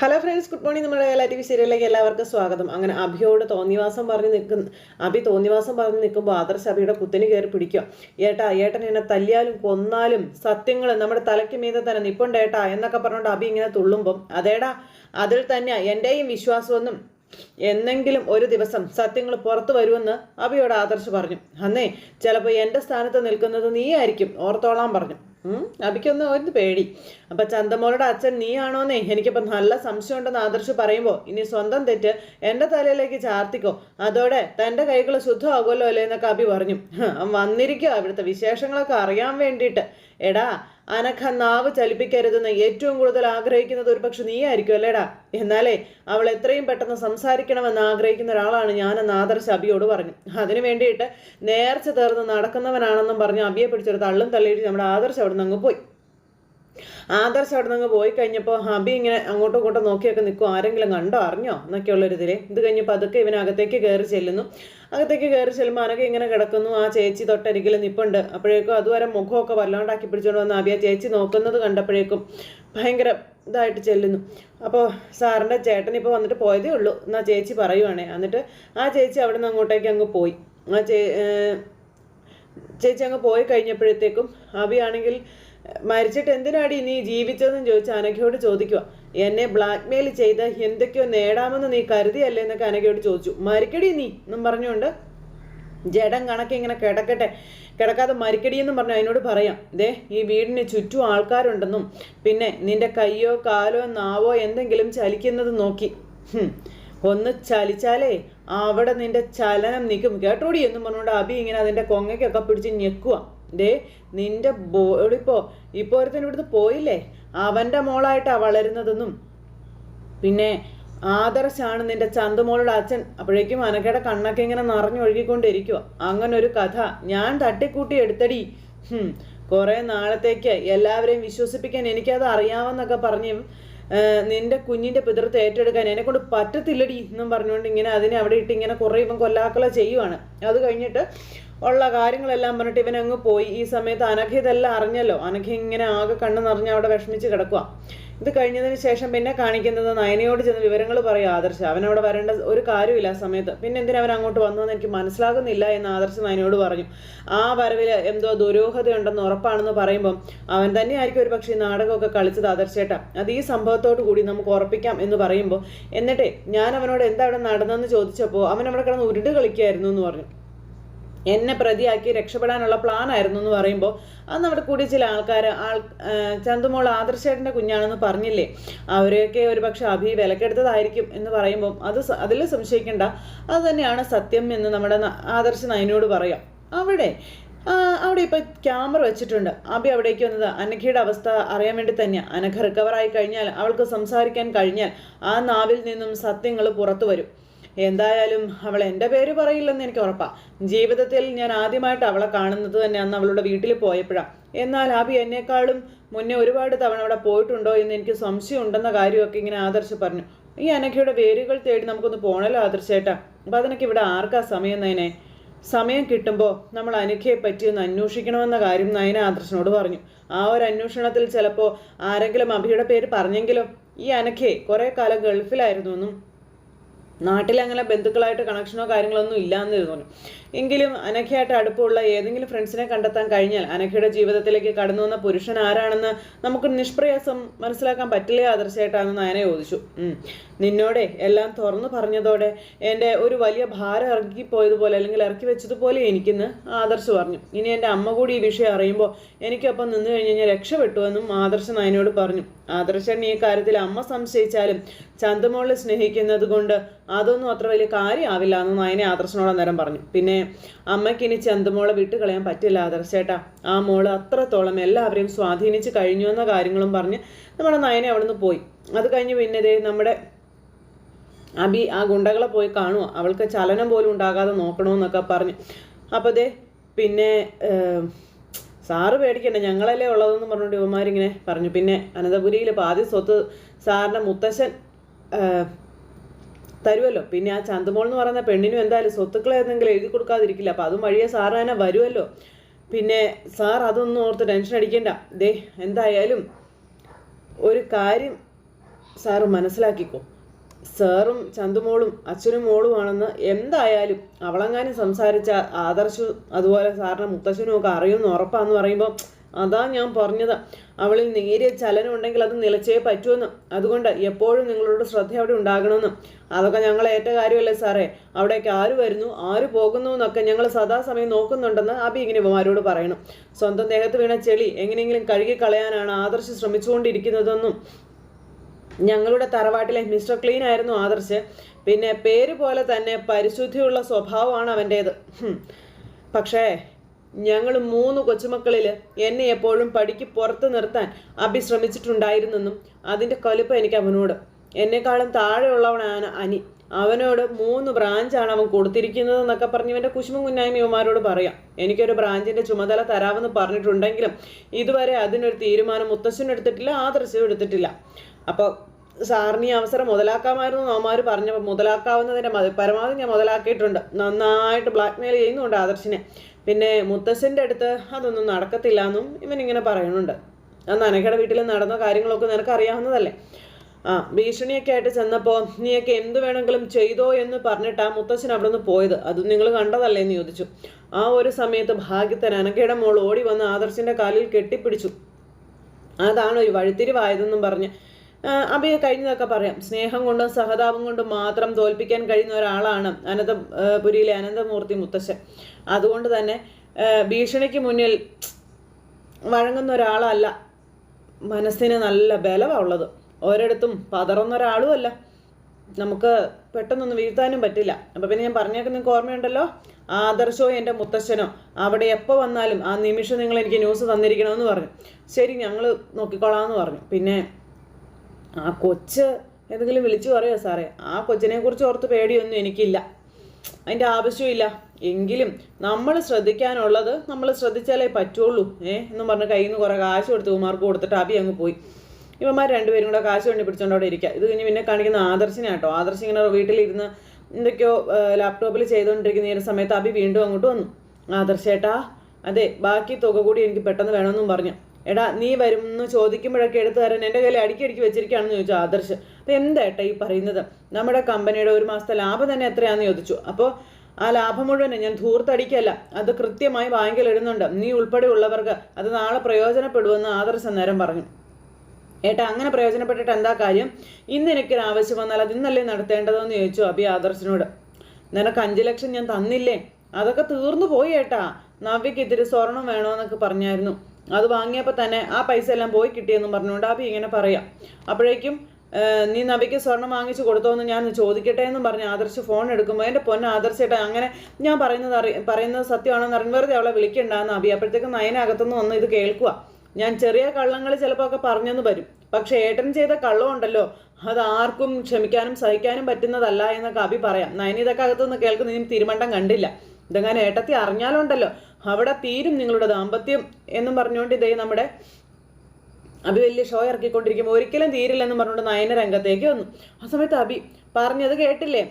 Hello friends good morning നമ്മുടെ എല്ലാ T V സീരിയലിലേക്ക് എല്ലാവർക്കും സ്വാഗതം. അങ്ങനെ അഭിയോട് തോന്നിവാസം പറഞ്ഞ് നിൽക്കുന്ന അഭി തോന്നിവാസം പറഞ്ഞ് നിൽക്കുമ്പോൾ ആദർശ് അഭിയുടെ കുത്തിന് കയറി പിടിക്കുക. ഏട്ടാ ഏട്ടൻ എന്നെ തല്ലിയാലും കൊന്നാലും സത്യങ്ങൾ നമ്മുടെ തലയ്ക്ക് മീതെ തന്നെ നിപ്പുണ്ട് ഏട്ടാ എന്നൊക്കെ പറഞ്ഞുകൊണ്ട് അഭി ഇങ്ങനെ തുള്ളുമ്പം അതേടാ അതിൽ തന്നെയാ എന്റെയും വിശ്വാസമൊന്നും എന്നെങ്കിലും ഒരു ദിവസം സത്യങ്ങൾ പുറത്തു വരുമെന്ന് അഭിയോട് ആദർശ് പറഞ്ഞു. അന്നേ ചിലപ്പോൾ എന്റെ സ്ഥാനത്ത് നിൽക്കുന്നത് നീ ആയിരിക്കും ഓർത്തോളാൻ പറഞ്ഞു. ഉം, അഭിക്കൊന്ന് ഒരു പേടി. അപ്പൊ ചന്തമോളുടെ അച്ഛൻ നീയാണോന്നേ? എനിക്കിപ്പോ നല്ല സംശയം ഉണ്ടെന്ന് ആദർശ് പറയുമ്പോൾ ഇനി സ്വന്തം തെറ്റ് എന്റെ തലയിലേക്ക് ചാർത്തിക്കോ. അതോടെ തന്റെ കൈകൾ ശുദ്ധമാകുമല്ലോ അല്ലേ എന്നൊക്കെ അഭി പറഞ്ഞു. വന്നിരിക്കുക അവിടുത്തെ വിശേഷങ്ങളൊക്കെ അറിയാൻ വേണ്ടിയിട്ട്. എടാ അനഖ നാവ് ചലിപ്പിക്കരുതെന്ന് ഏറ്റവും കൂടുതൽ ആഗ്രഹിക്കുന്നത് ഒരു പക്ഷെ നീ ആയിരിക്കും അല്ലേടാ? എന്നാലേ അവൾ എത്രയും പെട്ടെന്ന് സംസാരിക്കണമെന്ന് ആഗ്രഹിക്കുന്ന ഒരാളാണ് ഞാനെന്ന് ആദർശ് അബിയോട് പറഞ്ഞു. അതിനു വേണ്ടിയിട്ട് നേർച്ച തീർന്ന് നടക്കുന്നവനാണെന്നും പറഞ്ഞ് അബിയെ പിടിച്ചൊരു തള്ളും തള്ളിയിട്ട് നമ്മുടെ ആദർശ് അവിടെ നിന്ന് അങ്ങ് പോയി. ആദർശ് അവിടെ നിന്ന് പോയി കഴിഞ്ഞപ്പോൾ ഹബി ഇങ്ങനെ അങ്ങോട്ടും ഇങ്ങോട്ടും നോക്കിയൊക്കെ നിൽക്കും. ആരെങ്കിലും കണ്ടോ? അറിഞ്ഞോ? എന്നൊക്കെയുള്ളൊരിതിൽ ഇത് കഴിഞ്ഞപ്പോൾ അതൊക്കെ ഇവൻ അകത്തേക്ക് കയറി ചെല്ലുന്നു. അകത്തേക്ക് കയറി ചെല്ലുമ്പോൾ അനൊക്കെ ഇങ്ങനെ കിടക്കുന്നു. ആ ചേച്ചി തൊട്ടരികിൽ നിപ്പുണ്ട്. അപ്പോഴേക്കും അതുവരെ മുഖമൊക്കെ വല്ലാണ്ടാക്കി പിടിച്ചുകൊണ്ട് വന്ന് അബി ആ ചേച്ചി നോക്കുന്നത് കണ്ടപ്പോഴേക്കും ഭയങ്കര ഇതായിട്ട് ചെല്ലുന്നു. അപ്പോൾ സാറിന്റെ ചേട്ടൻ ഇപ്പോൾ വന്നിട്ട് പോയതേ ഉള്ളൂ. എന്നാ ചേച്ചി പറയുവാണേ. എന്നിട്ട് ആ ചേച്ചി അവിടെ നിന്ന് അങ്ങോട്ടേക്ക് അങ്ങ് പോയി. ആ ചേ ചേച്ചി അങ്ങ് പോയി കഴിഞ്ഞപ്പോഴത്തേക്കും അബിയാണെങ്കിൽ മരിച്ചിട്ട് എന്തിനാടി നീ ജീവിച്ചതെന്ന് ചോദിച്ച് അനഘയോട് ചോദിക്കുക എന്നെ ബ്ലാക്ക്മെയിൽ ചെയ്ത് എന്തൊക്കെയോ നേടാമെന്ന് നീ കരുതിയല്ലേ എന്നൊക്കെ അനഘയോട് ചോദിച്ചു. മരിക്കടി നീ എന്നും പറഞ്ഞുകൊണ്ട് ജഡം കണക്ക് ഇങ്ങനെ കിടക്കട്ടെ കിടക്കാതെ മരിക്കടി എന്നും പറഞ്ഞു അതിനോട് പറയാം. ദേ ഈ വീടിന് ചുറ്റും ആൾക്കാരുണ്ടെന്നും പിന്നെ നിന്റെ കയ്യോ കാലോ നാവോ എന്തെങ്കിലും ചലിക്കുന്നത് നോക്കി. ഒന്ന് ചലിച്ചാലേ അവിടെ നിന്റെ ചലനം നിൽക്കും. കേട്ടോടി? എന്നും പറഞ്ഞുകൊണ്ട് അബി ഇങ്ങനെ അതിന്റെ കൊങ്ങയ്ക്കൊക്കെ പിടിച്ച് ഞെക്കുക ദേ നിന്റെ ബോഡിപ്പോ ഇപ്പോൾ ഒരുത്തൻ ഇവിടുന്ന് പോയില്ലേ? അവന്റെ മോളായിട്ടാ വളരുന്നതെന്നും. പിന്നെ ആദർശാണ് നിന്റെ ചന്തുമോളുടെ അച്ഛൻ. അപ്പോഴേക്കും അനക്കയുടെ കണ്ണൊക്കെ ഇങ്ങനെ നിറഞ്ഞൊഴുകിക്കൊണ്ടിരിക്കുക അങ്ങനെ ഒരു കഥ. ഞാൻ തട്ടിക്കൂട്ടി എടുത്തടി. കുറേ നാളത്തേക്ക് എല്ലാവരെയും വിശ്വസിപ്പിക്കാൻ എനിക്കത് അറിയാമെന്നൊക്കെ പറഞ്ഞും നിന്റെ കുഞ്ഞിന്റെ പിതൃത്വം ഏറ്റെടുക്കാൻ എന്നെ കൊണ്ട് പറ്റത്തില്ലടി എന്നും പറഞ്ഞുകൊണ്ട് ഇങ്ങനെ അതിനെ അവിടെ ഇട്ട് ഇങ്ങനെ കുറേ ഇവൻ കൊല്ലാക്കള ചെയ്യുവാണ്. അത് കഴിഞ്ഞിട്ട് ഉള്ള കാര്യങ്ങളെല്ലാം പറഞ്ഞിട്ട് ഇവൻ അങ്ങ് പോയി. ഈ സമയത്ത് അനഘ ഇതെല്ലാം അറിഞ്ഞല്ലോ. അനഘ ഇങ്ങനെ ആകെ കണ്ണ് നിറഞ്ഞ് അവിടെ വിഷമിച്ച് കിടക്കുക ഇത് കഴിഞ്ഞതിന് ശേഷം പിന്നെ കാണിക്കുന്നത് നയനയോട് ചെന്ന് വിവരങ്ങൾ പറയും ആദർശ് അവൻ അവിടെ വരേണ്ട ഒരു കാര്യമില്ല ആ സമയത്ത്. പിന്നെ എന്തിനാ അവൻ അങ്ങോട്ട് വന്നതെന്ന് എനിക്ക് മനസ്സിലാകുന്നില്ല എന്ന് ആദർശ് നയനയോട് പറഞ്ഞു. ആ വരവിൽ എന്തോ ദുരൂഹതയുണ്ടെന്ന് ഉറപ്പാണെന്ന് പറയുമ്പം അവൻ തന്നെയായിരിക്കും ഒരു പക്ഷേ നാടകമൊക്കെ കളിച്ചത് ആദർശേട്ടാ അത് ഈ സംഭവത്തോട് കൂടി നമുക്ക് ഉറപ്പിക്കാം എന്ന് പറയുമ്പോൾ എന്നിട്ടേ ഞാൻ അവനോട് എന്താ അവിടെ നടന്നെന്ന് ചോദിച്ചപ്പോൾ അവൻ അവിടെ കിടന്ന് ഉരുട് കളിക്കുകയായിരുന്നു എന്ന് പറഞ്ഞു. എന്നെ പ്രതിയാക്കി രക്ഷപ്പെടാനുള്ള പ്ലാൻ ആയിരുന്നു എന്ന് പറയുമ്പോൾ അന്ന് അവിടെ കൂടി ചില ആൾക്കാർ ആൾ ചന്തുമോൾ ആദർശേട്ടന്റെ കുഞ്ഞാണെന്ന് പറഞ്ഞില്ലേ? അവരെയൊക്കെ ഒരു പക്ഷെ അഭി വിലക്കെടുത്തതായിരിക്കും എന്ന് പറയുമ്പോൾ അത് അതിൽ സംശയിക്കേണ്ട. അത് തന്നെയാണ് സത്യം എന്ന് നമ്മുടെ ആദർശ നയനോട് പറയാം. അവിടെ അവിടെ ഇപ്പം ക്യാമറ വെച്ചിട്ടുണ്ട്. അബി അവിടേക്ക് വന്നത് അനഘയുടെ അവസ്ഥ അറിയാൻ വേണ്ടി തന്നെയാണ് അനഘ റിക്കവറായി കഴിഞ്ഞാൽ അവൾക്ക് സംസാരിക്കാൻ കഴിഞ്ഞാൽ ആ നാവിൽ നിന്നും സത്യങ്ങൾ പുറത്തു വരും. എന്തായാലും അവൾ എന്റെ പേര് പറയില്ലെന്ന് എനിക്ക് ഉറപ്പാണ് ജീവിതത്തിൽ ഞാൻ ആദ്യമായിട്ട് അവളെ കാണുന്നത് തന്നെ അന്ന് അവളുടെ വീട്ടിൽ പോയപ്പോഴാണ് എന്നാൽ അബി എന്നെക്കാളും മുന്നേ ഒരുപാട് തവണ അവിടെ പോയിട്ടുണ്ടോ എന്ന് എനിക്ക് സംശയം ഉണ്ടെന്ന കാര്യമൊക്കെ ഇങ്ങനെ ആദർശ് പറഞ്ഞു. ഈ അനഘയുടെ വേരുകൾ തേടി നമുക്കൊന്ന് പോണല്ലോ ആദർശേട്ടാ അപ്പം അതിനൊക്കെ ഇവിടെ ആർക്കാ സമയം നയനെ? സമയം കിട്ടുമ്പോൾ നമ്മൾ അനഘയെ പറ്റി ഒന്ന് അന്വേഷിക്കണമെന്ന കാര്യം നയന ആദർശനോട് പറഞ്ഞു. ആ ഒരു അന്വേഷണത്തിൽ ചിലപ്പോൾ ആരെങ്കിലും അഭിയുടെ പേര് പറഞ്ഞെങ്കിലോ? ഈ അനഘയെ കുറേ കാലം ഗൾഫിലായിരുന്നു എന്നും നാട്ടിൽ അങ്ങനെ ബന്ധുക്കളായിട്ട് കണക്ഷനോ കാര്യങ്ങളൊന്നും ഇല്ലാന്ന് തോന്നുന്നു എങ്കിലും അനഘയായിട്ട് അടുപ്പമുള്ള ഏതെങ്കിലും ഫ്രണ്ട്സിനെ കണ്ടെത്താൻ കഴിഞ്ഞാൽ അനഘയുടെ ജീവിതത്തിലേക്ക് കടന്നു വന്ന പുരുഷൻ ആരാണെന്ന് നമുക്ക് നിഷ്പ്രയാസം മനസ്സിലാക്കാൻ പറ്റില്ല ആദർശമായിട്ടാണെന്ന് നയനെ ചോദിച്ചു. നിന്നോടെ എല്ലാം തുറന്നു പറഞ്ഞതോടെ എന്റെ ഒരു വലിയ ഭാരം ഇറക്കിപ്പോയതുപോലെ അല്ലെങ്കിൽ ഇറക്കി വെച്ചതുപോലെ എനിക്കിന്ന് ആദർശ് പറഞ്ഞു. ഇനി എന്റെ അമ്മ കൂടി ഈ വിഷയം അറിയുമ്പോൾ എനിക്കൊപ്പം നിന്ന് കഴിഞ്ഞ് കഴിഞ്ഞാൽ രക്ഷപ്പെട്ടുവെന്നും ആദർശ് നയനോട് പറഞ്ഞു. ആദർശൻ ഈ കാര്യത്തിൽ അമ്മ സംശയിച്ചാലും ചന്തമോളെ സ്നേഹിക്കുന്നത് കൊണ്ട് അതൊന്നും അത്ര വലിയ കാര്യമാവില്ല എന്ന് നയനെ ആദർശനോട് അന്നേരം പറഞ്ഞു. പിന്നെ അമ്മയ്ക്ക് ഇനി ചന്തമോളെ വിട്ട് കളയാൻ പറ്റില്ല ആദർശേട്ടാ ആ മോൾ അത്രത്തോളം എല്ലാവരെയും സ്വാധീനിച്ച് കഴിഞ്ഞു എന്ന കാര്യങ്ങളും പറഞ്ഞ് നമ്മുടെ നയനെ അവിടുന്ന് പോയി. അത് കഴിഞ്ഞ് പിന്നെ ദേ നമ്മുടെ അബി ആ ഗുണ്ടകളെ പോയി കാണുക അവൾക്ക് ചലനം പോലും ഉണ്ടാകാതെ നോക്കണമെന്നൊക്കെ പറഞ്ഞു. അപ്പോൾ ദേ പിന്നെ സാറ് പേടിക്കണ്ട ഞങ്ങളല്ലേ ഉള്ളതെന്ന് പറഞ്ഞുകൊണ്ട് യുവമാരിങ്ങനെ പറഞ്ഞു. പിന്നെ അനന്തപുരിയിൽ പാതി സ്വത്ത് സാറിന്റെ മുത്തശ്ശൻ തരുമല്ലോ പിന്നെ ആ ചന്തമോൾ എന്ന് പറയുന്ന പെണ്ണിനും എന്തായാലും സ്വത്തുക്കൾ ഏതെങ്കിലും എഴുതി കൊടുക്കാതിരിക്കില്ല. അപ്പം അതും വഴിയെ സാറ് തന്നെ വരുമല്ലോ പിന്നെ സാർ അതൊന്നും ഓർത്ത് ടെൻഷൻ അടിക്കണ്ട. ദേ എന്തായാലും ഒരു കാര്യം സാറ് മനസ്സിലാക്കിക്കോ. സാറും ചന്തുമോളും അച്ഛനും മോളുമാണെന്ന് എന്തായാലും അവളെങ്ങാനും സംസാരിച്ച ആദർശു അതുപോലെ സാറിന്റെ മുത്തശ്ശനും ഒക്കെ അറിയുമെന്ന് ഉറപ്പാന്ന് പറയുമ്പോൾ അതാ ഞാൻ പറഞ്ഞത്. അവളിൽ നേരിയ ചലനം ഉണ്ടെങ്കിൽ അത് നിലച്ചേ പറ്റുമെന്ന്. അതുകൊണ്ട് എപ്പോഴും നിങ്ങളോട് ശ്രദ്ധ അവിടെ ഉണ്ടാകണമെന്ന്. അതൊക്കെ ഞങ്ങൾ ഏറ്റ കാര്യമല്ലേ സാറേ? അവിടേക്ക് ആര് വരുന്നു? ആര് പോകുന്നു എന്നൊക്കെ ഞങ്ങൾ സദാസമയം നോക്കുന്നുണ്ടെന്ന് അബി ഇങ്ങനെ ഉപമാരോട് പറയണം. സ്വന്തം ദേഹത്ത് വീണ ചെളി എങ്ങനെയെങ്കിലും കഴുകി കളയാനാണ് ആദർശ് ശ്രമിച്ചുകൊണ്ടിരിക്കുന്നതെന്നും. ഞങ്ങളുടെ തറവാട്ടിലെ മിസ്റ്റർ ക്ലീൻ ആയിരുന്നു ആദർശ്. പിന്നെ പേര് പോലെ തന്നെ പരിശുദ്ധിയുള്ള സ്വഭാവമാണ് അവന്റേത് പക്ഷേ ഞങ്ങൾ മൂന്ന് കൊച്ചുമക്കളിൽ എന്നെ എപ്പോഴും പടിക്ക് പുറത്ത് നിർത്താൻ അഭി ശ്രമിച്ചിട്ടുണ്ടായിരുന്നെന്നും അതിന്റെ കലിപ്പ് എനിക്ക് അവനോട്. എന്നെക്കാളും താഴെയുള്ളവനാണ് അനി. അവനോട് മൂന്ന് ബ്രാഞ്ചാണ് അവൻ കൊടുത്തിരിക്കുന്നത് എന്നൊക്കെ പറഞ്ഞ് ഇവന്റെ കുശുമ കുഞ്ഞായ്മയുമാരോട് പറയാം. എനിക്കൊരു ബ്രാഞ്ചിന്റെ ചുമതല തരാമെന്ന് പറഞ്ഞിട്ടുണ്ടെങ്കിലും ഇതുവരെ അതിനൊരു തീരുമാനം മുത്തശ്ശനും എടുത്തിട്ടില്ല ആദർശവും എടുത്തിട്ടില്ല. അപ്പോൾ സാറിന് ഈ അവസരം മുതലാക്കാമായിരുന്നു അവന്മാർ പറഞ്ഞപ്പോൾ മുതലാക്കാവുന്നതിന്റെ മതി പരമാവധി ഞാൻ മുതലാക്കിയിട്ടുണ്ട്. നന്നായിട്ട് ബ്ലാക്ക്മെയിൽ ചെയ്യുന്നുണ്ട് ആദർശിനെ. പിന്നെ മുത്തശ്ശന്റെ അടുത്ത് അതൊന്നും നടക്കത്തില്ല എന്നും ഇവനിങ്ങനെ പറയുന്നുണ്ട്. അന്ന് അനഘയുടെ വീട്ടിൽ നടന്ന കാര്യങ്ങളൊക്കെ നിനക്ക് അറിയാവുന്നതല്ലേ? ആ ഭീഷണിയൊക്കെ ആയിട്ട് ചെന്നപ്പോൾ നീയൊക്കെ എന്ത് വേണമെങ്കിലും ചെയ്തോ എന്ന് പറഞ്ഞിട്ട് ആ മുത്തശ്ശൻ അവിടെ നിന്ന് പോയത്. അത് നിങ്ങൾ കണ്ടതല്ലേ എന്ന് ചോദിച്ചു. ആ ഒരു സമയത്ത് ഭാഗ്യത്തിന് അനഘയുടെ മോൾ ഓടി വന്ന് ആദർശിന്റെ കാലിൽ കെട്ടിപ്പിടിച്ചു. അതാണ് ഒരു വഴിത്തിരിവായതെന്നും പറഞ്ഞ് ആ, അബിയെ കഴിഞ്ഞതൊക്കെ പറയാം. സ്നേഹം കൊണ്ടും സഹതാപം കൊണ്ടും മാത്രം തോൽപ്പിക്കാൻ കഴിയുന്ന ഒരാളാണ് അനന്ത പുരിയിലെ അനന്തമൂർത്തി മുത്തശ്ശൻ. അതുകൊണ്ട് തന്നെ ഭീഷണിക്ക് മുന്നിൽ വഴങ്ങുന്ന ഒരാളല്ല മനസ്സിന് നല്ല ബലമാണ് ഉള്ളത്. ഒരിടത്തും പതറുന്ന ഒരാളും അല്ല. നമുക്ക് പെട്ടെന്നൊന്നും വീഴ്ത്താനും പറ്റില്ല. അപ്പം പിന്നെ ഞാൻ പറഞ്ഞേക്ക് നിങ്ങൾക്ക് ഓർമ്മയുണ്ടല്ലോ? ആദർശോ എന്റെ മുത്തശ്ശനോ? അവിടെ എപ്പോൾ വന്നാലും ആ നിമിഷം നിങ്ങൾ എനിക്ക് ന്യൂസ് തന്നിരിക്കണമെന്ന് പറഞ്ഞു. ശരി ഞങ്ങൾ നോക്കിക്കോളാമെന്ന് പറഞ്ഞു. പിന്നെ ആ കൊച്ച് എന്തെങ്കിലും വിളിച്ചു പറയുമോ സാറേ? ആ കൊച്ചിനെ കുറിച്ച് ഓർത്ത് പേടിയൊന്നും എനിക്കില്ല. അതിന്റെ ആവശ്യമില്ല. എങ്കിലും നമ്മൾ ശ്രദ്ധിക്കാനുള്ളത് നമ്മൾ ശ്രദ്ധിച്ചാലേ പറ്റുള്ളൂ. ഏ? എന്ന് പറഞ്ഞ് കയ്യിൽ നിന്ന് കുറേ കാശ് കൊടുത്ത് ഉമാർക്ക് കൊടുത്തിട്ട് അബി അങ്ങ് പോയി. ഇവന്മാർ രണ്ടുപേരും കൂടെ കാശ് വേണ്ടി പിടിച്ചോണ്ട് അവിടെ ഇരിക്കുക ഇത് കഴിഞ്ഞ് പിന്നെ കാണിക്കുന്ന ആദർശിനെ കേട്ടോ. ആദർശ് ഇങ്ങനെ വീട്ടിലിരുന്ന് എന്തൊക്കെയോ ലാപ്ടോപ്പിൽ ചെയ്തുകൊണ്ടിരിക്കുന്ന ഈ ഒരു സമയത്ത് അബി വീണ്ടും അങ്ങോട്ട് വന്നു. ആദർശേട്ടാ അതെ ബാക്കി തുക കൂടി എനിക്ക് പെട്ടെന്ന് വേണമെന്നും പറഞ്ഞു. എടാ നീ വരും എന്ന് ചോദിക്കുമ്പോഴൊക്കെ എടുത്തു തരാൻ എന്റെ കയ്യിൽ അടിക്കി അടിക്കി വെച്ചിരിക്കുകയാണെന്ന് ചോദിച്ചു ആദർശ്. അപ്പം എന്താ ഏട്ടാ ഈ പറയുന്നത്? നമ്മുടെ കമ്പനിയുടെ ഒരു മാസത്തെ ലാഭം തന്നെ എത്രയാണെന്ന് ചോദിച്ചു. അപ്പോൾ ആ ലാഭം മുഴുവൻ ഞാൻ ധൂർത്തടിക്കല്ല അത് കൃത്യമായി ബാങ്കിൽ ഇടുന്നുണ്ട്. നീ ഉൾപ്പെടെ ഉള്ളവർക്ക് അത് നാളെ പ്രയോജനപ്പെടുമെന്ന് ആദർശ നേരം പറഞ്ഞു. ഏട്ടാ അങ്ങനെ പ്രയോജനപ്പെട്ടിട്ട് എന്താ കാര്യം? ഇന്ന് എനിക്കൊരു ആവശ്യം വന്നാൽ അത് ഇന്നല്ലേ നടത്തേണ്ടതെന്ന് ചോദിച്ചു അബി ആദർശിനോട്. നിനക്ക് അഞ്ച് ലക്ഷം ഞാൻ തന്നില്ലേ? അതൊക്കെ തീർന്നു പോയി ഏട്ടാ. നവ്യക്ക് ഇത്തിരി സ്വർണം വേണമെന്നൊക്കെ പറഞ്ഞായിരുന്നു. അത് വാങ്ങിയപ്പോൾ തന്നെ ആ പൈസ എല്ലാം പോയി കിട്ടിയെന്നും പറഞ്ഞുകൊണ്ട് അബി ഇങ്ങനെ പറയാം. അപ്പോഴേക്കും നീ നബിക്ക് സ്വർണം വാങ്ങിച്ചു കൊടുത്തോ എന്ന് ഞാൻ ചോദിക്കട്ടെ എന്നും പറഞ്ഞ് ആദർശ് ഫോൺ എടുക്കുമ്പോൾ എന്റെ പൊന്ന ആദർശേട്ടാ അങ്ങനെ ഞാൻ പറയുന്നത് അറി പറയുന്നത് സത്യമാണെന്ന് അറിഞ്ഞ് വെറുതെ അവളെ വിളിക്കണ്ടെന്ന് അബി അപ്പോഴത്തേക്കും നയനകത്തുനിന്ന് വന്ന് ഇത് കേൾക്കുക ഞാൻ ചെറിയ കള്ളങ്ങൾ ചിലപ്പോൾ ഒക്കെ പറഞ്ഞെന്ന് വരും. പക്ഷേ ഏട്ടൻ ചെയ്ത കള്ളം ഉണ്ടല്ലോ അത് ആർക്കും ക്ഷമിക്കാനും സഹിക്കാനും പറ്റുന്നതല്ല എന്നൊക്കെ അബി പറയാം. നയനി ഇതൊക്കെ അകത്തുനിന്ന് കേൾക്കുന്ന ഇനി തിരുമണ്ടം കണ്ടില്ല. ഇതെങ്ങനെ ഏട്ടത്തി അറിഞ്ഞാലുണ്ടല്ലോ. അവിടെ തീരും നിങ്ങളുടെ ദാമ്പത്യം എന്നും പറഞ്ഞുകൊണ്ട് ഇതേ നമ്മുടെ അബി വലിയ ഷോ ഇറക്കിക്കൊണ്ടിരിക്കുമ്പോൾ ഒരിക്കലും തീരില്ലെന്ന് പറഞ്ഞുകൊണ്ട് നയന രംഗത്തേക്ക് വന്നു. ആ സമയത്ത് അബി പറഞ്ഞത് കേട്ടില്ലേ?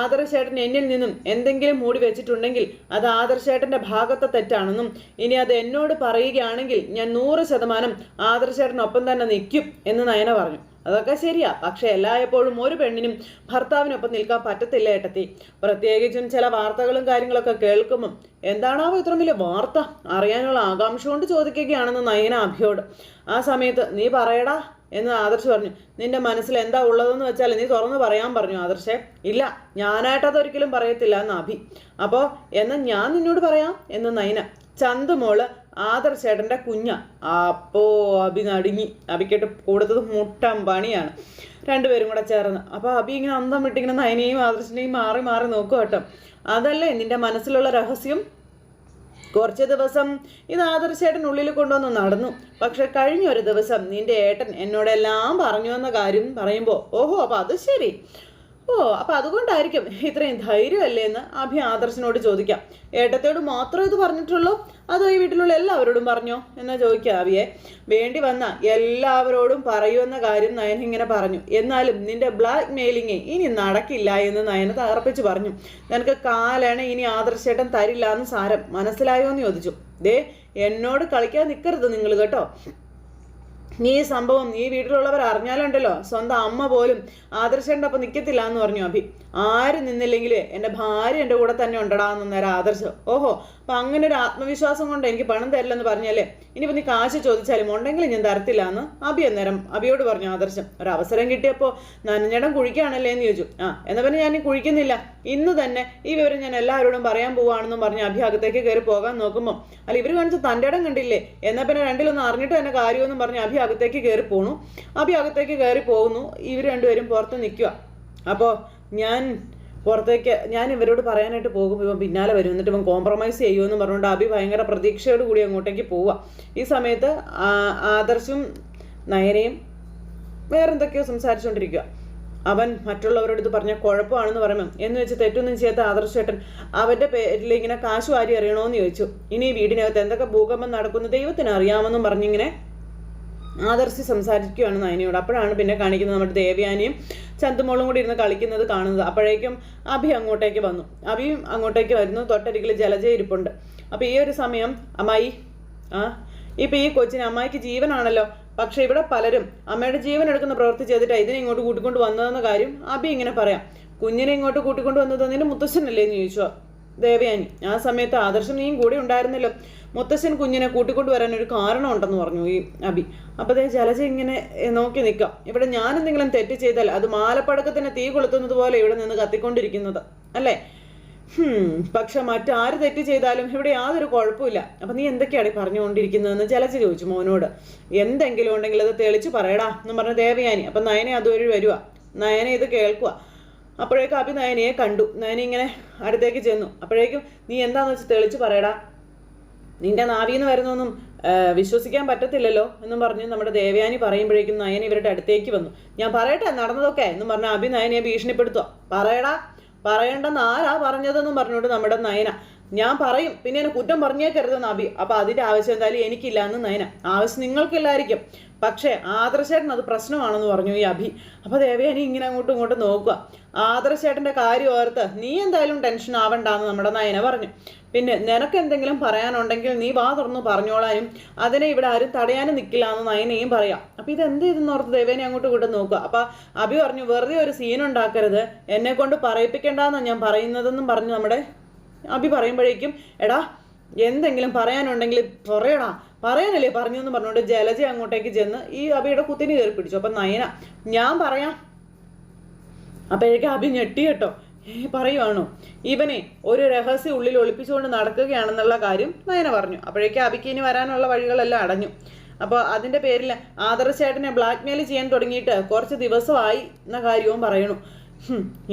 ആദർശേട്ടൻ എന്നിൽ നിന്നും എന്തെങ്കിലും മൂടി വെച്ചിട്ടുണ്ടെങ്കിൽ അത് ആദർശേട്ടന്റെ ഭാഗത്തെ തെറ്റാണെന്നും ഇനി അത് എന്നോട് പറയുകയാണെങ്കിൽ ഞാൻ നൂറ് ശതമാനം ആദർശേട്ടനൊപ്പം തന്നെ നിൽക്കും എന്ന് നയന പറഞ്ഞു. അതൊക്കെ ശരിയാ. പക്ഷെ എല്ലായ്പ്പോഴും ഒരു പെണ്ണിനും ഭർത്താവിനൊപ്പം നിൽക്കാൻ പറ്റത്തില്ല ഏട്ടത്തി. പ്രത്യേകിച്ചും ചില വാർത്തകളും കാര്യങ്ങളൊക്കെ കേൾക്കുമ്പം എന്താണാവോ ഇത്ര വലിയ വാർത്ത? അറിയാനുള്ള ആകാംക്ഷ കൊണ്ട് ചോദിക്കുകയാണെന്ന് നയന അഭിയോട്. ആ സമയത്ത് നീ പറയടാ എന്ന് ആദർശ് പറഞ്ഞു. നിന്റെ മനസ്സിൽ എന്താ ഉള്ളതെന്ന് വെച്ചാൽ നീ തുറന്ന് പറയാൻ പറഞ്ഞു ആദർശേ. ഇല്ല ഞാനായിട്ട് അതൊരിക്കലും പറയത്തില്ല എന്ന് അഭി. അപ്പോൾ എന്നാൽ ഞാൻ നിന്നോട് പറയാം? എന്ന് നയന. ചന്തുമോൾ ആദർശേട്ടന്റെ കുഞ്ഞ. അപ്പോ അബി നടുങ്ങി. അബിക്കിട്ട് കൊടുത്തത് മുട്ടം പണിയാണ് രണ്ടുപേരും കൂടെ ചേർന്ന്. അപ്പോൾ അബി ഇങ്ങനെ അന്തം വിട്ടിങ്ങനെ നയനെയും ആദർശിനെയും മാറി മാറി നോക്കുക കേട്ടോ. അതല്ലേ നിന്റെ മനസ്സിലുള്ള രഹസ്യം? കുറച്ച് ദിവസം ഇത് ആദർശേട്ടൻ ഉള്ളിൽ കൊണ്ടുവന്ന് നടന്നു. പക്ഷെ കഴിഞ്ഞ ഒരു ദിവസം നിന്റെ ഏട്ടൻ എന്നോടെല്ലാം പറഞ്ഞു എന്ന കാര്യം പറയുമ്പോൾ ഓഹോ അപ്പോൾ അത് ശരി. ഓ അപ്പം അതുകൊണ്ടായിരിക്കും ഇത്രയും ധൈര്യമല്ലേ എന്ന് അഭി ആദർശനോട് ചോദിക്കാം. ഏട്ടത്തോട് മാത്രം ഇത് പറഞ്ഞിട്ടുള്ളൂ? അതോ ഈ വീട്ടിലുള്ള എല്ലാവരോടും പറഞ്ഞോ? എന്നാ ചോദിക്കുക അവിയെ വേണ്ടി വന്ന എല്ലാവരോടും പറയുമെന്ന കാര്യം നയൻ ഇങ്ങനെ പറഞ്ഞു. എന്നാലും നിന്റെ ബ്ലാക്ക് മെയിലിങ് ഇനി നടക്കില്ല എന്ന് നയന തകർപ്പിച്ച് പറഞ്ഞു. നിനക്ക് കാലാണ് ഇനി ആദർശേട്ടൻ തരില്ല എന്ന് സാരം മനസ്സിലായോ എന്ന് ചോദിച്ചു. ദേ എന്നോട് കളിക്കാൻ നിൽക്കരുത് നിങ്ങൾ കേട്ടോ. നീ ഈ സംഭവം ഈ വീട്ടിലുള്ളവർ അറിഞ്ഞാലുണ്ടല്ലോ. സ്വന്തം അമ്മ പോലും ആദർശന്റെ ഒപ്പം നിൽക്കത്തില്ല എന്ന് പറഞ്ഞു അഭി. ആരും നിന്നില്ലെങ്കിൽ എന്റെ ഭാര്യ എന്റെ കൂടെ തന്നെ ഉണ്ടടാ എന്ന് നേരം ആദർശം. ഓഹോ അപ്പം അങ്ങനെ ഒരു ആത്മവിശ്വാസം കൊണ്ട് എനിക്ക് പണം തരില്ലെന്ന് പറഞ്ഞാലേ ഇനിയിപ്പോൾ നീ കാശ് ചോദിച്ചാലും ഉണ്ടെങ്കിൽ ഞാൻ തരത്തില്ല എന്ന് അഭി അന്നേരം അഭിയോട് പറഞ്ഞു ആദർശം ഒരു അവസരം കിട്ടിയപ്പോൾ നനഞ്ഞടം കുഴിക്കുകയാണല്ലേ എന്ന് ചോദിച്ചു. ആ എന്നാൽ പിന്നെ ഞാൻ കുഴിക്കുന്നില്ല. ഇന്ന് തന്നെ ഈ വിവരം ഞാൻ എല്ലാവരോടും പറയാൻ പോവാണെന്നും പറഞ്ഞ് അഭി അകത്തേക്ക് കയറി പോകാൻ നോക്കുമ്പോൾ അല്ല ഇവർ കാണിച്ച തന്റെ ഇടം കണ്ടില്ലേ? എന്നാൽ പിന്നെ രണ്ടിലൊന്നും അറിഞ്ഞിട്ട് തന്നെ കാര്യമെന്നും പറഞ്ഞ് അഭി അകത്തേക്ക് കയറി പോണു. അഭി അകത്തേക്ക് കയറി പോകുന്നു ഇവർ രണ്ടുപേരും പുറത്ത് നിൽക്കുക അപ്പോൾ ഞാൻ പുറത്തേക്ക് ഞാൻ ഇവരോട് പറയാനായിട്ട് പോകും. ഇവൻ പിന്നാലെ വരും. എന്നിട്ട് ഇവൻ കോംപ്രമൈസ് ചെയ്യുമെന്ന് പറഞ്ഞുകൊണ്ട് അഭി ഭയങ്കര പ്രതീക്ഷയോട് കൂടി അങ്ങോട്ടേക്ക് പോവുക ഈ സമയത്ത് ആദർശും നയനയും വേറെന്തൊക്കെയോ സംസാരിച്ചുകൊണ്ടിരിക്കുക അവൻ മറ്റുള്ളവരോട് ഇത് പറഞ്ഞ കുഴപ്പമാണെന്ന് പറയുമ്പോൾ എന്ന് വെച്ച് തെറ്റൊന്നും ചെയ്യാത്ത ആദർശേട്ടൻ അവന്റെ പേരിൽ ഇങ്ങനെ കാശ് വാരി അറിയണമെന്ന് ചോദിച്ചു. ഇനി വീടിനകത്ത് എന്തൊക്കെ ഭൂകമ്പം നടക്കുന്നു ദൈവത്തിന് അറിയാമെന്നും പറഞ്ഞിങ്ങനെ ആദർശി സംസാരിക്കുകയാണ് നയനയോട് അപ്പോഴാണ് പിന്നെ കാണിക്കുന്നത് നമ്മുടെ ദേവയാനിയും ചന്തുമോളും കൂടി ഇരുന്ന് കളിക്കുന്നത് കാണുന്നത്. അപ്പോഴേക്കും അഭി അങ്ങോട്ടേക്ക് വന്നു. അഭിയും അങ്ങോട്ടേക്ക് വരുന്നു. തൊട്ടരികിൽ ജലജ ഇരിപ്പുണ്ട്. അപ്പോൾ ഈ ഒരു സമയം അമ്മായി ആ ഇപ്പം ഈ കൊച്ചിന് അമ്മായിക്ക് ജീവനാണല്ലോ. പക്ഷേ ഇവിടെ പലരും അമ്മയുടെ ജീവൻ എടുക്കുന്ന പ്രവൃത്തി ചെയ്തിട്ട് ഇതിനെ ഇങ്ങോട്ട് കൂട്ടിക്കൊണ്ട് വന്നതെന്ന കാര്യം അഭി ഇങ്ങനെ പറയാം. കുഞ്ഞിനെ ഇങ്ങോട്ട് കൂട്ടിക്കൊണ്ട് വന്നത് മുത്തശ്ശനല്ലേ എന്ന് ചോദിച്ചു ദേവയാനി. ആ സമയത്ത് ആദർശം നീയും കൂടെ ഉണ്ടായിരുന്നല്ലോ. മുത്തശ്ശൻ കുഞ്ഞിനെ കൂട്ടിക്കൊണ്ട് വരാൻ ഒരു കാരണമുണ്ടെന്ന് പറഞ്ഞു ഈ അബി. അപ്പോൾ അതേ ജലജ ഇങ്ങനെ നോക്കി നിൽക്കാം ഇവിടെ ഞാൻ എന്തെങ്കിലും തെറ്റ് ചെയ്താൽ അത് മാലപ്പടക്കത്തിന് തീ കൊളുത്തുന്നത് പോലെ ഇവിടെ നിന്ന് കത്തിക്കൊണ്ടിരിക്കുന്നത് അല്ലേ? പക്ഷെ മറ്റാര് തെറ്റ് ചെയ്താലും ഇവിടെ യാതൊരു കുഴപ്പമില്ല അപ്പം നീ എന്തൊക്കെയാണ് പറഞ്ഞുകൊണ്ടിരിക്കുന്നതെന്ന് ജലജ ചോദിച്ചു മോനോട്. എന്തെങ്കിലും ഉണ്ടെങ്കിൽ അത് തെളിച്ച് പറയടാ എന്ന് പറഞ്ഞ ദേവയാനി. അപ്പം നയനെ അതുവഴി വരുക നയന ഇത് കേൾക്കുക അപ്പോഴേക്കും അഭി നയനയെ കണ്ടു. നയന ഇങ്ങനെ അടുത്തേക്ക് ചെന്നു. അപ്പോഴേക്കും നീ എന്താന്ന് വെച്ച് തെളിച്ച് പറയടാ? നിന്റെ നാവിന്ന് വരുന്നൊന്നും വിശ്വസിക്കാൻ പറ്റത്തില്ലല്ലോ എന്നും പറഞ്ഞ് നമ്മുടെ ദേവയാനി പറയുമ്പോഴേക്കും നയൻ ഇവരുടെ അടുത്തേക്ക് വന്നു. ഞാൻ പറയട്ടെ നടന്നതൊക്കെ എന്നും പറഞ്ഞ അഭി നയനെ ഭീഷണിപ്പെടുത്തുക പറയടാ പറയേണ്ടെന്ന് ആരാ പറഞ്ഞതെന്നും പറഞ്ഞുകൊണ്ട് നമ്മുടെ നയന ഞാൻ പറയും പിന്നെ എന്നെ കുറ്റം പറഞ്ഞേക്കരുതെന്ന് അഭി. അപ്പൊ അതിന്റെ ആവശ്യം എന്തായാലും എനിക്കില്ല എന്ന് നയന. ആവശ്യം നിങ്ങൾക്കില്ലായിരിക്കും. പക്ഷേ ആദർശേട്ടൻ അത് പ്രശ്നമാണെന്ന് പറഞ്ഞു ഈ അഭി. അപ്പോൾ ദേവയാനി ഇങ്ങനെ അങ്ങോട്ടും ഇങ്ങോട്ടും നോക്കുക. ആദർശേട്ടന്റെ കാര്യം ഓർത്ത് നീ എന്തായാലും ടെൻഷൻ ആവണ്ടെന്ന് നമ്മുടെ നയന പറഞ്ഞു. പിന്നെ നിനക്ക് എന്തെങ്കിലും പറയാനുണ്ടെങ്കിൽ നീ വാ തുറന്ന് പറഞ്ഞോളാനും. അതിനെ ഇവിടെ ആരും തടയാനും നിൽക്കില്ല എന്ന് നയനയും പറയാം. ഇത് എന്ത് ചെയ്തെന്ന് ഓർത്ത് ദേവേനെ അങ്ങോട്ട് ഇങ്ങോട്ടും നോക്കുക. അപ്പൊ അഭി പറഞ്ഞു വെറുതെ ഒരു സീൻ ഉണ്ടാക്കരുത്. എന്നെ കൊണ്ട് പറയിപ്പിക്കേണ്ടെന്നാണ് ഞാൻ പറയുന്നതെന്നും പറഞ്ഞു നമ്മുടെ അഭി പറയുമ്പോഴേക്കും എടാ എന്തെങ്കിലും പറയാനുണ്ടെങ്കിൽ പറയടാ. പറയാനല്ലേ പറഞ്ഞു എന്ന് പറഞ്ഞുകൊണ്ട് ജലജ അങ്ങോട്ടേക്ക് ചെന്ന് ഈ അഭിയുടെ കുത്തിന് കയറി പിടിച്ചു. അപ്പൊ നയന ഞാൻ പറയാം. അപ്പോഴേക്കും അഭി ഞെട്ടി കേട്ടോ. ഏ പറയുവാണോ? ഇവനെ ഒരു രഹസ്യ ഉള്ളിൽ ഒളിപ്പിച്ചുകൊണ്ട് നടക്കുകയാണെന്നുള്ള കാര്യം നയന പറഞ്ഞു. അപ്പോഴേക്കും അഭിക്ക് ഇനി വരാനുള്ള വഴികളെല്ലാം അടഞ്ഞു. അപ്പോൾ അതിന്റെ പേരിൽ ആദർശേട്ടനെ ബ്ലാക്ക്മെയിൽ ചെയ്യാൻ തുടങ്ങിയിട്ട് കുറച്ച് ദിവസമായി എന്ന കാര്യവും പറയണു.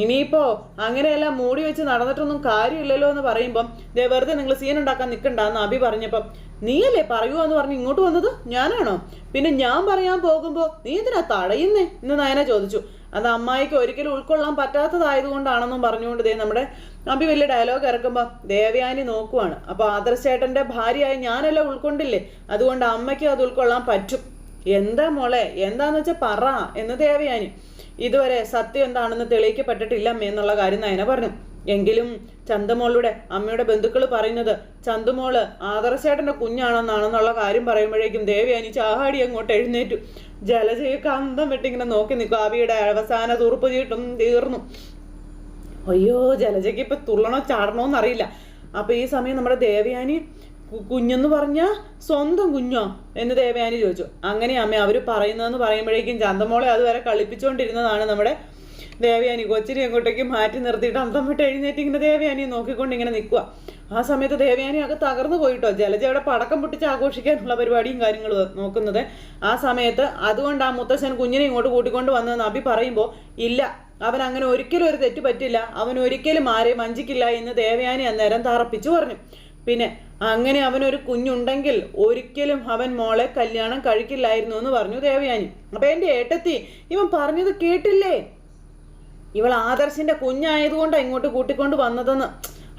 ഇനിയിപ്പോ അങ്ങനെയെല്ലാം മൂടി വെച്ച് നടന്നിട്ടൊന്നും കാര്യമില്ലല്ലോ എന്ന് പറയുമ്പം ദേ വെറുതെ നിങ്ങൾ സീൻ ഉണ്ടാക്കാൻ നിൽക്കണ്ടെന്ന് അഭി പറഞ്ഞപ്പം നീയല്ലേ പറയൂ എന്ന് പറഞ്ഞ് ഇങ്ങോട്ട് വന്നത്? ഞാനാണോ? പിന്നെ ഞാൻ പറയാൻ പോകുമ്പോൾ നീ എന്തിനാ തടയുന്നേ? എന്ന് നയന ചോദിച്ചു. അത് അമ്മായിക്ക് ഒരിക്കലും ഉൾക്കൊള്ളാൻ പറ്റാത്തതായതുകൊണ്ടാണെന്നും പറഞ്ഞുകൊണ്ട് ദേ നമ്മുടെ അഭി വലിയ ഡയലോഗ് ഇറക്കുമ്പോൾ ദേവയാനി നോക്കുവാണ്. അപ്പോൾ ആദർശേട്ടന്റെ ഭാര്യയായി ഞാനല്ല ഉൾക്കൊണ്ടില്ലേ? അതുകൊണ്ട് അമ്മയ്ക്ക് അത് ഉൾക്കൊള്ളാൻ പറ്റും. എന്താ മോളെ? എന്താന്ന് വെച്ചാൽ പറ എന്ന് ദേവയാനി. ഇതുവരെ സത്യം എന്താണെന്ന് തെളിയിക്കപ്പെട്ടിട്ടില്ല എന്നുള്ള കാര്യം നയന പറഞ്ഞു. എങ്കിലും ചന്തമോളുടെ അമ്മയുടെ ബന്ധുക്കൾ പറയുന്നത് ചന്തുമോൾ ആദർശേട്ടന്റെ കുഞ്ഞാണെന്നാണെന്നുള്ള കാര്യം പറയുമ്പോഴേക്കും ദേവി അനി ചാഹാടി അങ്ങോട്ട് എഴുന്നേറ്റു. ജലജയൊക്കെ അന്തം വെട്ടിങ്ങനെ നോക്കി നിൽക്കും. ആവിയുടെ അവസാന തുറുപ്പ് ചീട്ടും തീർന്നു. അയ്യോ ജലജയ്ക്ക് ഇപ്പൊ തുള്ളണോ ചാടണോ എന്നറിയില്ല. അപ്പൊ ഈ സമയം നമ്മുടെ ദേവയാനി കുഞ്ഞെന്ന് പറഞ്ഞാൽ സ്വന്തം കുഞ്ഞോ എന്ന് ദേവയാനി ചോദിച്ചു. അങ്ങനെ അമ്മ അവർ പറയുന്നതെന്ന് പറയുമ്പോഴേക്കും ചന്തമോളെ അതുവരെ കളിപ്പിച്ചുകൊണ്ടിരുന്നതാണ് നമ്മുടെ ദേവയാനി. കൊച്ചിനെ അങ്ങോട്ടേക്ക് മാറ്റി നിർത്തിയിട്ട് അന്തം വിട്ട് എഴുന്നേറ്റ് ഇങ്ങനെ ദേവയാനിയെ നോക്കിക്കൊണ്ട് ഇങ്ങനെ നിൽക്കുക ആ സമയത്ത് ദേവയാനി ഒക്കെ തകർന്നു പോയിട്ടോ. ജലജ അവിടെ പടക്കം പൊട്ടിച്ച് ആഘോഷിക്കാനുള്ള പരിപാടിയും കാര്യങ്ങളും നോക്കുന്നത്. ആ സമയത്ത് അതുകൊണ്ട് ആ മുത്തശ്ശൻ കുഞ്ഞിനെ ഇങ്ങോട്ട് കൂട്ടിക്കൊണ്ട് വന്നതെന്ന് അഭി പറയുമ്പോൾ ഇല്ല അവൻ അങ്ങനെ ഒരിക്കലും ഒരു തെറ്റ് പറ്റില്ല. അവൻ ഒരിക്കലും ആരെയും വഞ്ചിക്കില്ല എന്ന് ദേവയാനി അന്നേരം തറപ്പിച്ചു പറഞ്ഞു. പിന്നെ അങ്ങനെ അവനൊരു കുഞ്ഞുണ്ടെങ്കിൽ ഒരിക്കലും അവൻ മോളെ കല്യാണം കഴിക്കില്ലായിരുന്നു എന്ന് പറഞ്ഞു ദേവയാനി. അപ്പൊ എന്റെ ഏട്ടത്തി ഇവൻ പറഞ്ഞത് കേട്ടില്ലേ? ഇവൾ ആദർശിന്റെ കുഞ്ഞായതുകൊണ്ടാണ് ഇങ്ങോട്ട് കൂട്ടിക്കൊണ്ട് വന്നതെന്ന്.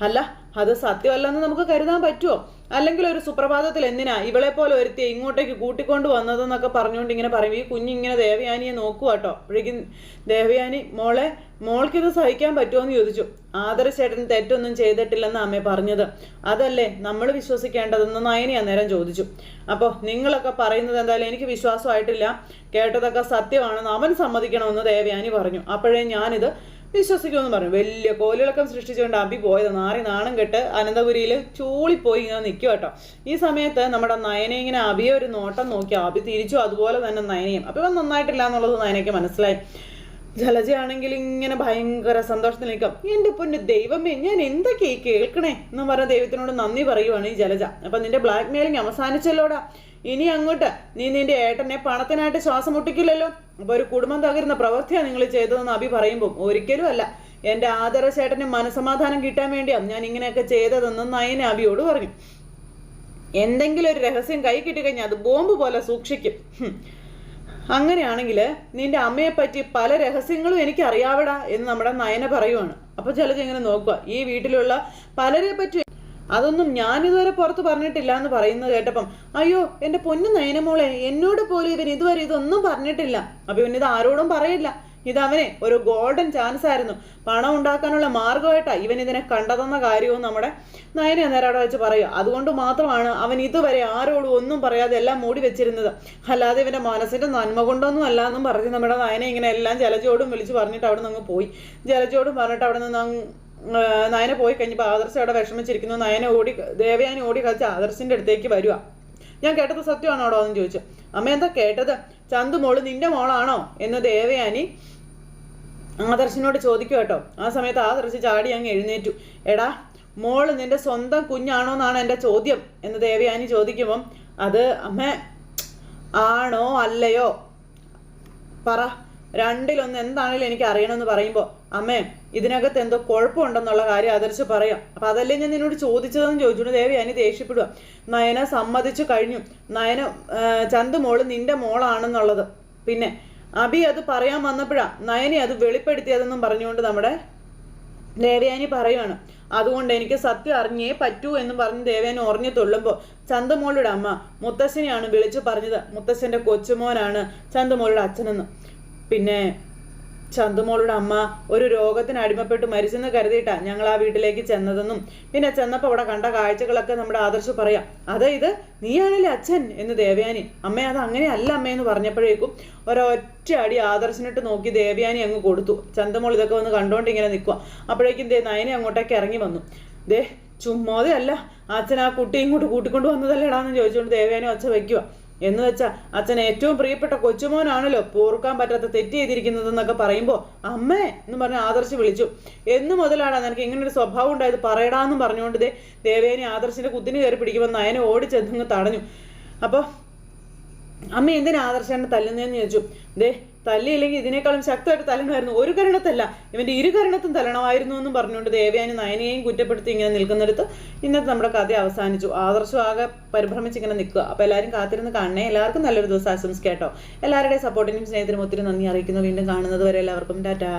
അല്ല അത് സത്യമല്ലെന്ന് നമുക്ക് കരുതാൻ പറ്റുമോ അല്ലെങ്കിൽ ഒരു സുപ്രഭാതത്തിൽ എന്തിനാ ഇവളെ പോലെ ഒരുത്തി ഇങ്ങോട്ടേക്ക് കൂട്ടിക്കൊണ്ട് വന്നതെന്നൊക്കെ പറഞ്ഞുകൊണ്ട് ഇങ്ങനെ പറയും. ഈ കുഞ്ഞിങ്ങനെ ദേവയാനിയെ നോക്കുക കേട്ടോ അപ്പോഴേക്കും ദേവയാനി മോളെ മോൾക്കിത് സഹിക്കാൻ പറ്റുമോ എന്ന് ചോദിച്ചു ആദർശേട്ടൻ തെറ്റൊന്നും ചെയ്തിട്ടില്ലെന്ന് അമ്മ പറഞ്ഞത്. അതല്ലേ നമ്മൾ വിശ്വസിക്കേണ്ടതെന്ന് നയനി അന്നേരം ചോദിച്ചു. അപ്പോൾ നിങ്ങളൊക്കെ പറയുന്നത് എന്തായാലും എനിക്ക് വിശ്വാസമായിട്ടില്ല. കേട്ടതൊക്കെ സത്യമാണെന്ന് അവൻ സമ്മതിക്കണമെന്ന് ദേവയാനി പറഞ്ഞു. അപ്പോഴേ ഞാനിത് വിശ്വസിക്കുമെന്ന് പറഞ്ഞു. വലിയ കോലിളക്കം സൃഷ്ടിച്ചുകൊണ്ട് അബി പോയത് നാറി നാണം കെട്ട് അനന്തപുരിയിൽ ചൂളിപ്പോയി ഇങ്ങനെ നിൽക്കും കേട്ടോ. ഈ സമയത്ത് നമ്മുടെ നയനെ ഇങ്ങനെ അബിയെ ഒരു നോട്ടം നോക്കി അബി തിരിച്ചു അതുപോലെ തന്നെ നയനയും. അപ്പോൾ ഇവൻ നന്നായിട്ടില്ല എന്നുള്ളത് നയനയ്ക്ക് മനസ്സിലായി. ജലജയാണെങ്കിൽ ഇങ്ങനെ ഭയങ്കര സന്തോഷത്തിൽ നിൽക്കാം. എന്റെ പൊന്ന് ദൈവമേ ഞാൻ എന്തൊക്കെ കേൾക്കണേ? എന്ന് പറഞ്ഞ ദൈവത്തിനോട് നന്ദി പറയുവാണ് ഈ ജലജ. അപ്പം നിന്റെ ബ്ലാക്ക് മെയിലിംഗ് അവസാനിച്ചല്ലോടാ. ഇനി അങ്ങോട്ട് നീ നിന്റെ ഏട്ടനെ പണത്തിനായിട്ട് ശ്വാസം മുട്ടിക്കില്ലല്ലോ. അപ്പോൾ ഒരു കുടുംബം തകരുന്ന പ്രവൃത്തിയാണ് നിങ്ങൾ ചെയ്തതെന്ന് അഭി പറയുമ്പോൾ ഒരിക്കലും അല്ല. എന്റെ ആദര ചേട്ടന് മനസമാധാനം കിട്ടാൻ വേണ്ടിയാണ് ഞാൻ ഇങ്ങനെയൊക്കെ ചെയ്തതെന്ന് നയന അബിയോട് പറഞ്ഞു. എന്തെങ്കിലും ഒരു രഹസ്യം കൈ കിട്ടിക്കഴിഞ്ഞാൽ അത് ബോംബ് പോലെ സൂക്ഷിക്കും. അങ്ങനെയാണെങ്കിൽ നിന്റെ അമ്മയെ പറ്റി പല രഹസ്യങ്ങളും എനിക്ക് അറിയാവടാ എന്ന് നമ്മുടെ നയന പറയുവാണ്. അപ്പൊ ചിലത് ഇങ്ങനെ നോക്കുക. ഈ വീട്ടിലുള്ള പലരെ പറ്റി അതൊന്നും ഞാനിതുവരെ പുറത്ത് പറഞ്ഞിട്ടില്ല എന്ന് പറയുന്നത് കേട്ടപ്പം അയ്യോ എന്റെ പൊന്നു നയനമോളെ എന്നോട് പോലും ഇവൻ ഇതുവരെ ഇതൊന്നും പറഞ്ഞിട്ടില്ല. അപ്പൊ ഇവൻ ഇത് ആരോടും പറയില്ല. ഇത് അവനെ ഒരു ഗോൾഡൻ ചാൻസ് ആയിരുന്നു. പണം ഉണ്ടാക്കാനുള്ള മാർഗമായിട്ടാ ഇവൻ ഇതിനെ കണ്ടതെന്ന കാര്യവും നമ്മുടെ നയനെ അന്നേരം അവിടെ വെച്ച് പറയുക. അതുകൊണ്ട് മാത്രമാണ് അവൻ ഇതുവരെ ആരോടും ഒന്നും പറയാതെ എല്ലാം മൂടി വെച്ചിരുന്നത്. അല്ലാതെ ഇവന്റെ മനസ്സിന്റെ നന്മ കൊണ്ടൊന്നും അല്ല എന്നും പറഞ്ഞ് നമ്മുടെ നയനെ ഇങ്ങനെ എല്ലാം ജലജോടും വിളിച്ച് പറഞ്ഞിട്ട് അവിടെ നിന്ന് പോയി. ജലജോടും പറഞ്ഞിട്ട് അവിടെ നിന്ന് നയന പോയി കഴിഞ്ഞപ്പോൾ ആദർശ അവിടെ വിഷമിച്ചിരിക്കുന്നു. നയന ഓടി ദേവയാനി ഓടി കളിച്ച് ആദർശിന്റെ അടുത്തേക്ക് വരിക ഞാൻ കേട്ടത് സത്യമാണോടോ എന്ന് ചോദിച്ചു. അമ്മ എന്താ കേട്ടത്? ചന്തു മോൾ നിന്റെ മോളാണോ എന്ന് ദേവയാനി ആദർശിനോട് ചോദിക്കും കേട്ടോ. ആ സമയത്ത് ആദർശ് ചാടി അങ്ങ് എഴുന്നേറ്റു. എടാ മോൾ നിന്റെ സ്വന്തം കുഞ്ഞാണോ എന്നാണ് എന്റെ ചോദ്യം എന്ന് ദേവയാനി ചോദിക്കുമ്പം അത് അമ്മ ആണോ അല്ലയോ പറ. രണ്ടിലൊന്ന് എന്താണെങ്കിലും എനിക്ക് അറിയണമെന്ന് പറയുമ്പോൾ അമ്മേ ഇതിനകത്ത് എന്തോ കുഴപ്പമുണ്ടെന്നുള്ള കാര്യം ആദർശ് പറയാം. അപ്പം അതല്ലേ ഞാൻ നിന്നോട് ചോദിച്ചതെന്ന് ചോദിച്ചു ദേവി അതിന് ദേഷ്യപ്പെടുക നയന സമ്മതിച്ചു കഴിഞ്ഞു. നയന ചന്ത് മോൾ നിന്റെ മോളാണെന്നുള്ളത്. പിന്നെ അബി അത് പറയാൻ വന്നപ്പോഴാ നയനെ അത് വെളിപ്പെടുത്തിയതെന്നും പറഞ്ഞുകൊണ്ട് നമ്മുടെ ദേവയാനി പറയുവാണ്. അതുകൊണ്ട് എനിക്ക് സത്യം അറിഞ്ഞേ പറ്റൂ എന്ന് പറഞ്ഞ് ദേവയാനി ഉറഞ്ഞു തുള്ളുമ്പോൾ ചന്തമോളുടെ അമ്മ മുത്തശ്ശനെയാണ് വിളിച്ചു പറഞ്ഞത്. മുത്തശ്ശന്റെ കൊച്ചുമോനാണ് ചന്തമോളുടെ അച്ഛനെന്ന്. പിന്നെ ചന്തുമോളുടെ അമ്മ ഒരു രോഗത്തിന് അടിമപ്പെട്ട് മരിച്ചെന്ന് കരുതിയിട്ടാ ഞങ്ങൾ ആ വീട്ടിലേക്ക് ചെന്നതെന്നും. പിന്നെ ചെന്നപ്പോൾ അവിടെ കണ്ട കാഴ്ചകളൊക്കെ നമ്മുടെ ആദർശ് പറയാം അതെ ഇത് നീയാണല്ലേ അച്ഛൻ? എന്ന് ദേവയാനി അമ്മ അത് അങ്ങനെയല്ല അമ്മയെന്ന് പറഞ്ഞപ്പോഴേക്കും ഒരൊറ്റ അടി ആദർശനിട്ട് നോക്കി ദേവയാനി അങ്ങ് കൊടുത്തു. ചന്തമോൾ ഇതൊക്കെ വന്ന് കണ്ടോണ്ട് ഇങ്ങനെ നിൽക്കുക അപ്പോഴേക്കും ദേ നയനെ അങ്ങോട്ടേക്ക് ഇറങ്ങി വന്നു. ദേ ചുമ്മാതെ അല്ല അച്ഛൻ ആ കുട്ടി ഇങ്ങോട്ട് കൂട്ടിക്കൊണ്ട് വന്നതല്ലേടാന്ന് ചോദിച്ചുകൊണ്ട് ദേവയാനി ഒച്ച വയ്ക്കുക എന്ന് വെച്ചാൽ അച്ഛൻ ഏറ്റവും പ്രിയപ്പെട്ട കൊച്ചുമോനാണല്ലോ. പോർക്കാൻ പറ്റാത്ത തെറ്റ് ചെയ്തിരിക്കുന്നതെന്നൊക്കെ പറയുമ്പോൾ അമ്മേ എന്ന് പറഞ്ഞ് ആദർശ് വിളിച്ചു. എന്നു മുതലാണ് നിനക്ക് ഇങ്ങനൊരു സ്വഭാവം ഉണ്ടായത് പറയടാന്നും പറഞ്ഞുകൊണ്ട് ദേ ദേവേനി ആദർശിന്റെ കുത്തിന് കയറി പിടിക്കുമ്പോൾ നയനെ ഓടി തടഞ്ഞു. അപ്പോൾ അമ്മ എന്തിനാ ആദർശനെ തല്ലുന്നതെന്ന് ചോദിച്ചു? ദേ തല്ലിയില്ലെങ്കിൽ ഇതിനേക്കാളും ശക്തമായിട്ട് തലണമായിരുന്നു ഒരു കരണത്തല്ല ഇവന്റെ ഇരു കരണത്തും തലണമായിരുന്നു എന്നും പറഞ്ഞുകൊണ്ട് ദേവയാനി നയനെയും കുറ്റപ്പെടുത്തി ഇങ്ങനെ നിൽക്കുന്നിടത്ത് ഇന്നത്തെ നമ്മുടെ കഥ അവസാനിച്ചു. ആദർശം ആകെ പരിഭ്രമിച്ച് ഇങ്ങനെ നിൽക്കുക. അപ്പോൾ എല്ലാവരും കാത്തിരുന്ന് കാണണേ. എല്ലാവർക്കും നല്ലൊരു ദിവസം ആശംസിക്കാം കേട്ടോ. എല്ലാവരുടെയും സപ്പോർട്ടിനും സ്നേഹത്തിനും ഒത്തിരി നന്ദി അറിയിക്കുന്നു. വീണ്ടും കാണുന്നത് വരെ എല്ലാവർക്കും ടാറ്റാ.